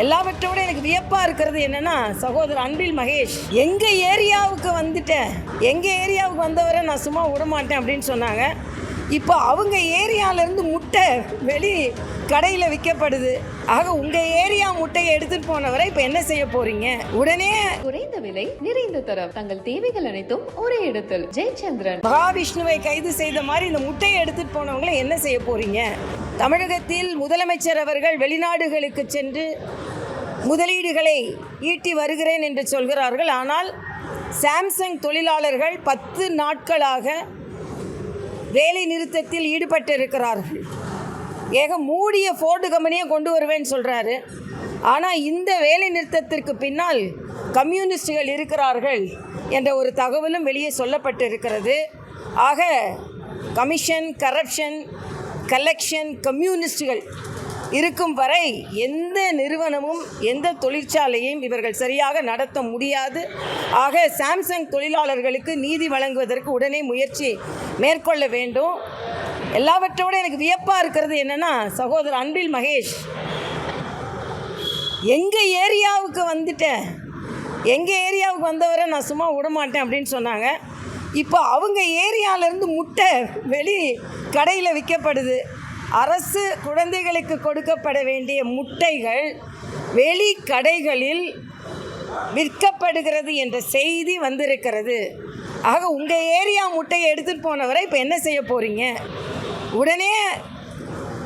எல்லாவற்றோட எனக்கு வியப்பா இருக்கிறது என்னன்னா சகோதரர் அன்பில் மகேஷ். எங்க ஏரியாவுக்கு வந்துட்டேன். எங்க ஏரியாவுக்கு வந்தவரை நான் சும்மா விட மாட்டேன் அப்படின்னு சொன்னாங்க. இப்போ அவங்க ஏரியால இருந்து முட்டை வெளி கடையில் விற்கப்படுது ஆக உங்க ஏரியா முட்டையை எடுத்துட்டு போனவரை இப்போ என்ன செய்ய போறீங்க? உடனே குறைந்த விலை நிறைந்த தரம். தங்கள் தேவைகள் அனைத்தும் ஒரே இடத்தில். ஜெயச்சந்திரன். மகாவிஷ்ணுவை கைது செய்த மாதிரி இந்த முட்டையை எடுத்துட்டு போனவங்களை என்ன செய்ய போறீங்க? தமிழகத்தில் முதலமைச்சர் அவர்கள் வெளிநாடுகளுக்கு சென்று முதலீடுகளை ஈட்டி வருகிறேன் என்று சொல்கிறார்கள். ஆனால் சாம்சங் தொழிலாளர்கள் பத்து நாட்களாக வேலை நிறுத்தத்தில் ஈடுபட்டிருக்கிறார்கள். ஏக மூடிய ஃபோர்டு கம்பெனியை கொண்டு வருவேன்னு சொல்கிறாரு ஆனால் இந்த வேலை நிறுத்தத்திற்கு பின்னால் கம்யூனிஸ்டுகள் இருக்கிறார்கள் என்ற ஒரு தகவலும் வெளியே சொல்லப்பட்டிருக்கிறது. ஆக கமிஷன் கரப்ஷன் கலெக்ஷன் கம்யூனிஸ்டுகள் இருக்கும் வரை எந்த நிறுவனமும் எந்த தொழிற்சாலையையும் இவர்கள் சரியாக நடத்த முடியாது. ஆக சாம்சங் தொழிலாளர்களுக்கு நீதி வழங்குவதற்கு உடனே முயற்சி மேற்கொள்ள வேண்டும். எல்லாவற்றோட எனக்கு வியப்பாக இருக்கிறது என்னென்னா சகோதரர் அன்பில் மகேஷ். எங்கள் ஏரியாவுக்கு வந்துட்டேன். எங்கள் ஏரியாவுக்கு வந்தவரை நான் சும்மா விடமாட்டேன் அப்படின்னு சொன்னாங்க. இப்போ அவங்க ஏரியாவிலேருந்து முட்டை வெளி கடையில் விற்கப்படுது. அரசு குழந்தைகளுக்கு கொடுக்கப்பட வேண்டிய முட்டைகள் வெளி கடைகளில் விற்கப்படுகிறது என்ற செய்தி வந்திருக்கிறது. ஆக உங்கள் ஏரியா முட்டையை எடுத்துகிட்டு போனவரை இப்போ என்ன செய்ய போகிறீங்க உடனே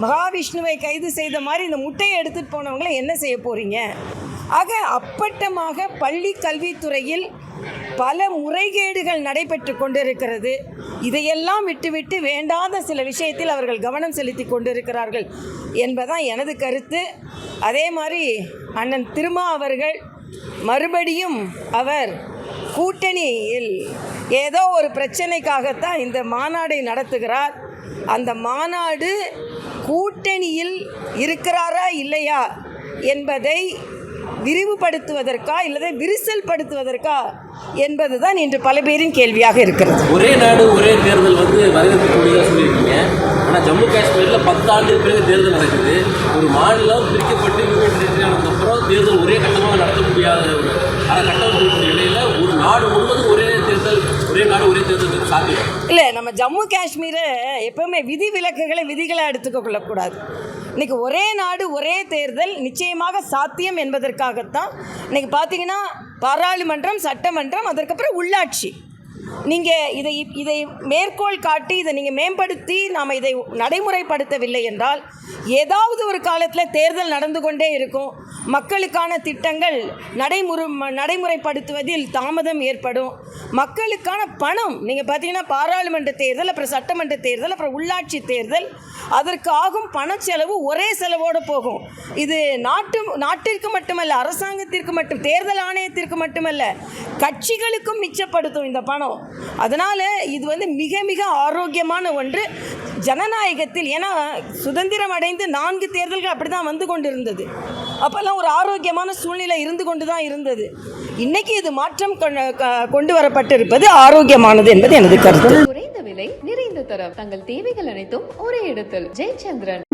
மகாவிஷ்ணுவை கைது செய்த மாதிரி இந்த முட்டையை எடுத்துகிட்டு போனவங்களை என்ன செய்ய போகிறீங்க ஆக அப்பட்டமாக பள்ளி கல்வித்துறையில் பல முறைகேடுகள் நடைபெற்று கொண்டிருக்கிறது. இதையெல்லாம் விட்டுவிட்டு வேண்டாத சில விஷயத்தில் அவர்கள் கவனம் செலுத்தி கொண்டிருக்கிறார்கள் என்பதான் எனது கருத்து. அதே மாதிரி அண்ணன் திருமா அவர்கள் மறுபடியும் அவர் கூட்டணியில் ஏதோ ஒரு பிரச்சனைக்காகத்தான் இந்த மாநாடை நடத்துகிறார். அந்த மாநாடு கூட்டணியில் இருக்கிறாரா இல்லையா என்பதை விரிவுபடுத்துவதற்கா இல்லதை விரிசல் படுத்துவதற்கா என்பதுதான் இன்று பல பேரின் கேள்வியாக இருக்கிறது. ஒரே நாடு ஒரே தேர்தல் வந்து வரவேற்கக்கூடியதாக சொல்லியிருக்கீங்க. ஆனால் ஜம்மு காஷ்மீரில் பத்து ஆண்டுக்கு பிறகு தேர்தல் நடக்குது. ஒரு மாநிலம் பிரிக்கப்பட்டு யூனியன் அப்புறம் தேர்தல் ஒரே கட்டமாக நடத்த முடியாத ஒரு அதை கட்டமைக்கக்கூடிய நிலையில் ஒரு நாடு முழுவதும் ஒரே தேர்தல் ஒரே நாடு ஒரே தேர்தல் சாத்தியம் இல்லை நம்ம ஜம்மு காஷ்மீரை எப்பவுமே விதி விலக்குகளை விதிகளை எடுத்துக்க கொள்ளக்கூடாது. இன்றைக்கி ஒரே நாடு ஒரே தேர்தல் நிச்சயமாக சாத்தியம் என்பதற்காகத்தான். இன்றைக்கி பார்த்தீங்கன்னா பாராளுமன்றம் சட்டமன்றம் அதற்கப்புறம் உள்ளாட்சி. நீங்கள் இதை இதை மேற்கோள் காட்டி இதை நீங்கள் மேம்படுத்தி நாம் இதை நடைமுறைப்படுத்தவில்லை என்றால் ஏதாவது ஒரு காலத்தில் தேர்தல் நடந்து கொண்டே இருக்கும். மக்களுக்கான திட்டங்கள் நடைமுறை நடைமுறைப்படுத்துவதில் தாமதம் ஏற்படும். மக்களுக்கான பணம் நீங்கள் பார்த்தீங்கன்னா பாராளுமன்ற தேர்தல் அப்புறம் சட்டமன்ற தேர்தல் அப்புறம் உள்ளாட்சி தேர்தல் அதற்கு ஆகும் செலவு ஒரே செலவோடு போகும். இது நாட்டு நாட்டிற்கு மட்டுமல்ல அரசாங்கத்திற்கு மட்டும் தேர்தல் ஆணையத்திற்கு மட்டுமல்ல கட்சிகளுக்கும் மிச்சப்படுத்தும் இந்த பணம். அதனால் இது வந்து மிக மிக ஆரோக்கியமான ஒன்று. ஜனநாயகத்தில் ஏன்னா சுதந்திரம் அடைந்து நான்கு தேர்தல்கள் அப்படி தான் வந்து கொண்டிருந்தது. அப்போல்லாம் ஒரு ஆரோக்கியமான சூழ்நிலை இருந்து கொண்டு தான் இருந்தது. இன்னைக்கு இது மாற்றம் கொண்டு வரப்பட்டிருப்பது ஆரோக்கியமானது என்பது எனது கருத்து. குறைந்த விலை நிறைந்த தரம். தங்கள் தேவைகள் அனைத்தும் ஒரே இடத்தில். ஜெயச்சந்திரன்.